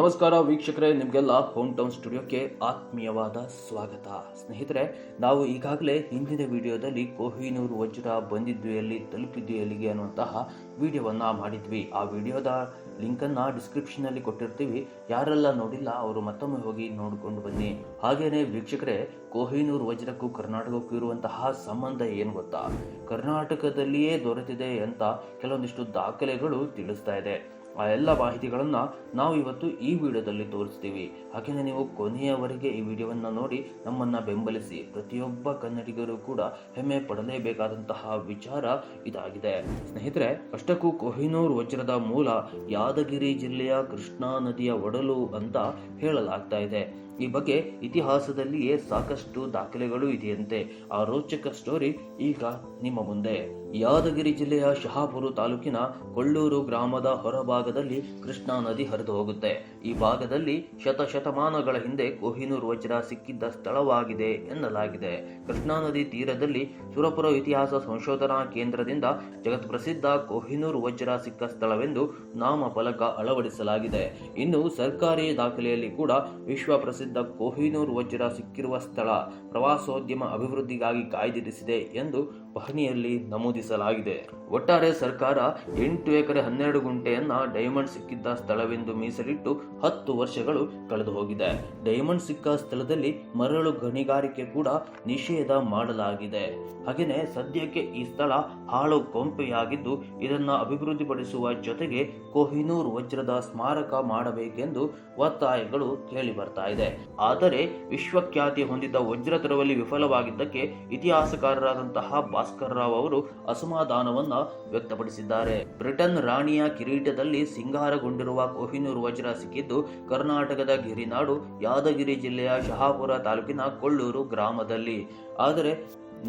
ನಮಸ್ಕಾರ ವೀಕ್ಷಕರೇ, ನಿಮಗೆಲ್ಲ ಹೋಮ್ ಟೌನ್ ಸ್ಟುಡಿಯೋಕ್ಕೆ ಆತ್ಮೀಯವಾದ ಸ್ವಾಗತ. ಸ್ನೇಹಿತರೆ, ನಾವು ಈಗಾಗಲೇ ಹಿಂದಿನ ವಿಡಿಯೋದಲ್ಲಿ ಕೋಹಿನೂರು ವಜ್ರ ಬಂದಿದ್ದು ಎಲ್ಲಿ ತಲುಪಿದ್ದು ಎಲ್ಲಿಗೆ ಅನ್ನುವಂತಹ ವಿಡಿಯೋವನ್ನು ಮಾಡಿದ್ವಿ. ಆ ವಿಡಿಯೋದ ಲಿಂಕನ್ನು ಡಿಸ್ಕ್ರಿಪ್ಷನಲ್ಲಿ ಕೊಟ್ಟಿರ್ತೀವಿ. ಯಾರೆಲ್ಲ ನೋಡಿಲ್ಲ, ಅವರು ಮತ್ತೊಮ್ಮೆ ಹೋಗಿ ನೋಡಿಕೊಂಡು ಬನ್ನಿ. ಹಾಗೇನೇ ವೀಕ್ಷಕರೇ, ಕೋಹಿನೂರು ವಜ್ರಕ್ಕೂ ಕರ್ನಾಟಕಕ್ಕೂ ಇರುವಂತಹ ಸಂಬಂಧ ಏನು ಗೊತ್ತಾ? ಕರ್ನಾಟಕದಲ್ಲಿಯೇ ದೊರೆತಿದೆ ಅಂತ ಕೆಲವೊಂದಿಷ್ಟು ದಾಖಲೆಗಳು ತಿಳಿಸ್ತಾ ಇದೆ. ಆ ಎಲ್ಲ ಮಾಹಿತಿಗಳನ್ನ ನಾವು ಇವತ್ತು ಈ ವಿಡಿಯೋದಲ್ಲಿ ತೋರಿಸ್ತೀವಿ. ಹಾಗೆಯೇ ನೀವು ಕೊನೆಯವರೆಗೆ ಈ ವಿಡಿಯೋವನ್ನ ನೋಡಿ ನಮ್ಮನ್ನ ಬೆಂಬಲಿಸಿ. ಪ್ರತಿಯೊಬ್ಬ ಕನ್ನಡಿಗರು ಕೂಡ ಹೆಮ್ಮೆ ಪಡಲೇಬೇಕಾದಂತಹ ವಿಚಾರ ಇದಾಗಿದೆ. ಸ್ನೇಹಿತರೆ, ಅಷ್ಟಕ್ಕೂ ಕೊಹಿನೂರ್ ವಜ್ರದ ಮೂಲ ಯಾದಗಿರಿ ಜಿಲ್ಲೆಯ ಕೃಷ್ಣಾ ನದಿಯ ಒಡಲು ಅಂತ ಹೇಳಲಾಗ್ತಾ ಇದೆ. ಈ ಬಗ್ಗೆ ಇತಿಹಾಸದಲ್ಲಿಯೇ ಸಾಕಷ್ಟು ದಾಖಲೆಗಳು ಇದೆಯಂತೆ. ಆ ರೋಚಕ ಸ್ಟೋರಿ ಈಗ ನಿಮ್ಮ ಮುಂದೆ. ಯಾದಗಿರಿ ಜಿಲ್ಲೆಯ ಶಹಾಪುರ ತಾಲೂಕಿನ ಕೊಳ್ಳೂರು ಗ್ರಾಮದ ಹೊರಭಾಗದಲ್ಲಿ ಕೃಷ್ಣಾ ನದಿ ಹರಿದು ಹೋಗುತ್ತೆ. ಈ ಭಾಗದಲ್ಲಿ ಶತಶತಮಾನಗಳ ಹಿಂದೆ ಕೊಹಿನೂರ್ ವಜ್ರ ಸಿಕ್ಕಿದ್ದ ಸ್ಥಳವಾಗಿದೆ ಎನ್ನಲಾಗಿದೆ. ಕೃಷ್ಣಾ ನದಿ ತೀರದಲ್ಲಿ ಸುರಪುರ ಇತಿಹಾಸ ಸಂಶೋಧನಾ ಕೇಂದ್ರದಿಂದ ಜಗತ್ ಪ್ರಸಿದ್ಧ ಕೊಹಿನೂರ್ ವಜ್ರ ಸಿಕ್ಕ ಸ್ಥಳವೆಂದು ನಾಮಫಲಕ ಅಳವಡಿಸಲಾಗಿದೆ. ಇನ್ನು ಸರ್ಕಾರಿ ದಾಖಲೆಯಲ್ಲಿ ಕೂಡ ವಿಶ್ವ ಪ್ರಸಿದ್ಧ ಕೊಹಿನೂರ್ ವಜ್ರ ಸಿಕ್ಕಿರುವ ಸ್ಥಳ ಪ್ರವಾಸೋದ್ಯಮ ಅಭಿವೃದ್ಧಿಗಾಗಿ ಕಾಯ್ದಿರಿಸಿದೆ ಎಂದು ಪಹಣಿಯಲ್ಲಿ ನಮೂದಿಸಲಾಗಿದೆ. ಒಟ್ಟಾರೆ ಸರ್ಕಾರ ಎಂಟು ಎಕರೆ ಹನ್ನೆರಡು ಗುಂಟೆಯನ್ನ ಡೈಮಂಡ್ ಸಿಕ್ಕಿದ್ದ ಸ್ಥಳವೆಂದು ಮೀಸಲಿಟ್ಟು ಹತ್ತು ವರ್ಷಗಳು ಕಳೆದು ಹೋಗಿದೆ. ಡೈಮಂಡ್ ಸಿಕ್ಕ ಸ್ಥಳದಲ್ಲಿ ಮರಳು ಗಣಿಗಾರಿಕೆ ಕೂಡ ನಿಷೇಧ ಮಾಡಲಾಗಿದೆ. ಹಾಗೆಯೇ ಸದ್ಯಕ್ಕೆ ಈ ಸ್ಥಳ ಹಾಳು ಕೊಂಪೆಯಾಗಿದ್ದು, ಇದನ್ನು ಅಭಿವೃದ್ಧಿಪಡಿಸುವ ಜೊತೆಗೆ ಕೊಹಿನೂರ್ ವಜ್ರದ ಸ್ಮಾರಕ ಮಾಡಬೇಕೆಂದು ಒತ್ತಾಯಗಳು ಕೇಳಿ ಬರ್ತಾ ಇದೆ. ಆದರೆ ವಿಶ್ವಖ್ಯಾತಿ ಹೊಂದಿದ್ದ ವಜ್ರ ತರುವಲ್ಲಿ ವಿಫಲವಾಗಿದ್ದಕ್ಕೆ ಇತಿಹಾಸಕಾರರಾದಂತಹ ಭಾಸ್ಕರ್ ರಾವ್ ಅವರು ಅಸಮಾಧಾನವನ್ನ ವ್ಯಕ್ತಪಡಿಸಿದ್ದಾರೆ. ಬ್ರಿಟನ್ ರಾಣಿಯ ಕಿರೀಟದಲ್ಲಿ ಸಿಂಗಾರಗೊಂಡಿರುವ ಕೊಹಿನೂರ್ ವಜ್ರ ಸಿಕ್ಕಿದ್ದು ಕರ್ನಾಟಕದ ಗಿರಿನಾಡು, ಯಾದಗಿರಿ ಜಿಲ್ಲೆಯ ಶಹಾಪುರ ತಾಲೂಕಿನ ಕೊಳ್ಳೂರು ಗ್ರಾಮದಲ್ಲಿ. ಆದರೆ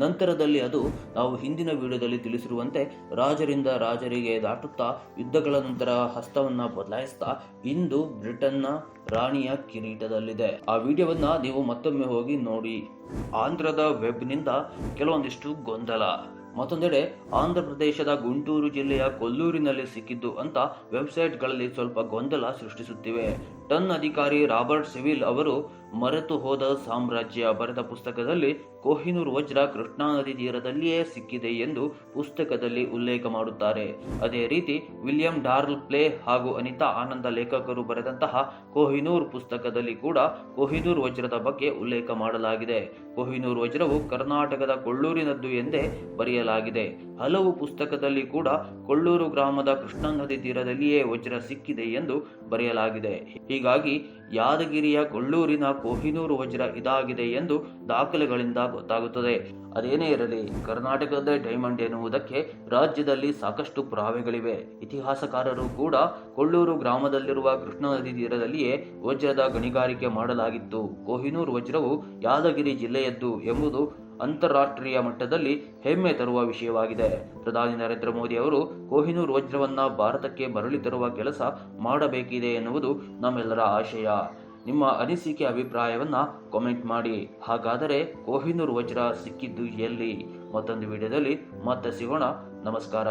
ನಂತರದಲ್ಲಿ ಅದು ನಾವು ಹಿಂದಿನ ವಿಡಿಯೋದಲ್ಲಿ ತಿಳಿಸಿರುವಂತೆ ರಾಜರಿಂದ ರಾಜರಿಗೆ ದಾಟುತ್ತಾ ಯುದ್ಧಗಳ ನಂತರ ಹಸ್ತವನ್ನು ಬದಲಾಯಿಸ್ತಾ ಇಂದು ಬ್ರಿಟನ್ನ ರಾಣಿಯ ಕಿರೀಟದಲ್ಲಿದೆ. ಆ ವಿಡಿಯೋವನ್ನ ನೀವು ಮತ್ತೊಮ್ಮೆ ಹೋಗಿ ನೋಡಿ. ಆಂಧ್ರದ ವೆಬ್ನಿಂದ ಕೆಲವೊಂದಿಷ್ಟು ಗೊಂದಲ. ಮತ್ತೊಂದೆಡೆ, ಆಂಧ್ರ ಪ್ರದೇಶದ ಗುಂಟೂರು ಜಿಲ್ಲೆಯ ಕೊಲ್ಲೂರಿನಲ್ಲಿ ಸಿಕ್ಕಿದ್ದು ಅಂತ ವೆಬ್ಸೈಟ್ಗಳಲ್ಲಿ ಸ್ವಲ್ಪ ಗೊಂದಲ ಸೃಷ್ಟಿಸುತ್ತಿವೆ. ಟನ್ ಅಧಿಕಾರಿ ರಾಬರ್ಟ್ ಸಿವಿಲ್ ಅವರು ಮರೆತು ಹೋದ ಸಾಮ್ರಾಜ್ಯ ಬರೆದ ಪುಸ್ತಕದಲ್ಲಿ ಕೊಹಿನೂರ್ ವಜ್ರ ಕೃಷ್ಣಾ ನದಿ ತೀರದಲ್ಲಿಯೇ ಸಿಕ್ಕಿದೆ ಎಂದು ಪುಸ್ತಕದಲ್ಲಿ ಉಲ್ಲೇಖ ಮಾಡುತ್ತಾರೆ. ಅದೇ ರೀತಿ, ವಿಲಿಯಂ ಡಾರ್ಲ್ ಪ್ಲೇ ಹಾಗೂ ಅನಿತಾ ಆನಂದ ಲೇಖಕರು ಬರೆದಂತಹ ಕೊಹಿನೂರ್ ಪುಸ್ತಕದಲ್ಲಿ ಕೂಡ ಕೊಹಿನೂರ್ ವಜ್ರದ ಬಗ್ಗೆ ಉಲ್ಲೇಖ ಮಾಡಲಾಗಿದೆ. ಕೊಹಿನೂರ್ ವಜ್ರವು ಕರ್ನಾಟಕದ ಕೊಳ್ಳೂರಿನದ್ದು ಎಂದೇ ಬರೆಯಲಾಗಿದೆ. ಹಲವು ಪುಸ್ತಕದಲ್ಲಿ ಕೂಡ ಕೊಳ್ಳೂರು ಗ್ರಾಮದ ಕೃಷ್ಣಾ ನದಿ ತೀರದಲ್ಲಿಯೇ ವಜ್ರ ಸಿಕ್ಕಿದೆ ಎಂದು ಬರೆಯಲಾಗಿದೆ. ಹೀಗಾಗಿ ಯಾದಗಿರಿಯ ಕೊಳ್ಳೂರಿನ ಕೊಹಿನೂರು ವಜ್ರ ಇದಾಗಿದೆ ಎಂದು ದಾಖಲೆಗಳಿಂದ ಗೊತ್ತಾಗುತ್ತದೆ. ಅದೇನೇ ಇರಲಿ, ಕರ್ನಾಟಕದ ಡೈಮಂಡ್ ಎನ್ನುವುದಕ್ಕೆ ರಾಜ್ಯದಲ್ಲಿ ಸಾಕಷ್ಟು ಪುರಾವೆಗಳಿವೆ. ಇತಿಹಾಸಕಾರರು ಕೂಡ ಕೊಳ್ಳೂರು ಗ್ರಾಮದಲ್ಲಿರುವ ಕೃಷ್ಣಾ ನದಿ ತೀರದಲ್ಲಿಯೇ ವಜ್ರದ ಗಣಿಗಾರಿಕೆ ಮಾಡಲಾಗಿತ್ತು. ಕೊಹಿನೂರ್ ವಜ್ರವು ಯಾದಗಿರಿ ಜಿಲ್ಲೆಯದ್ದು ಎಂಬುದು ಅಂತಾರಾಷ್ಟ್ರೀಯ ಮಟ್ಟದಲ್ಲಿ ಹೆಮ್ಮೆ ತರುವ ವಿಷಯವಾಗಿದೆ. ಪ್ರಧಾನಿ ನರೇಂದ್ರ ಮೋದಿ ಅವರು ಕೊಹಿನೂರ್ ವಜ್ರವನ್ನ ಭಾರತಕ್ಕೆ ಮರಳಿ ತರುವ ಕೆಲಸ ಮಾಡಬೇಕಿದೆ ಎನ್ನುವುದು ನಮ್ಮೆಲ್ಲರ ಆಶಯ. ನಿಮ್ಮ ಅನಿಸಿಕೆ ಅಭಿಪ್ರಾಯವನ್ನ ಕಾಮೆಂಟ್ ಮಾಡಿ. ಹಾಗಾದರೆ ಕೋಹಿನೂರ್ ವಜ್ರ ಸಿಕ್ಕಿದ್ದು ಎಲ್ಲಿ? ಮತ್ತೊಂದು ವಿಡಿಯೋದಲ್ಲಿ ಮತ್ತೆ ಸಿಗೋಣ. ನಮಸ್ಕಾರ.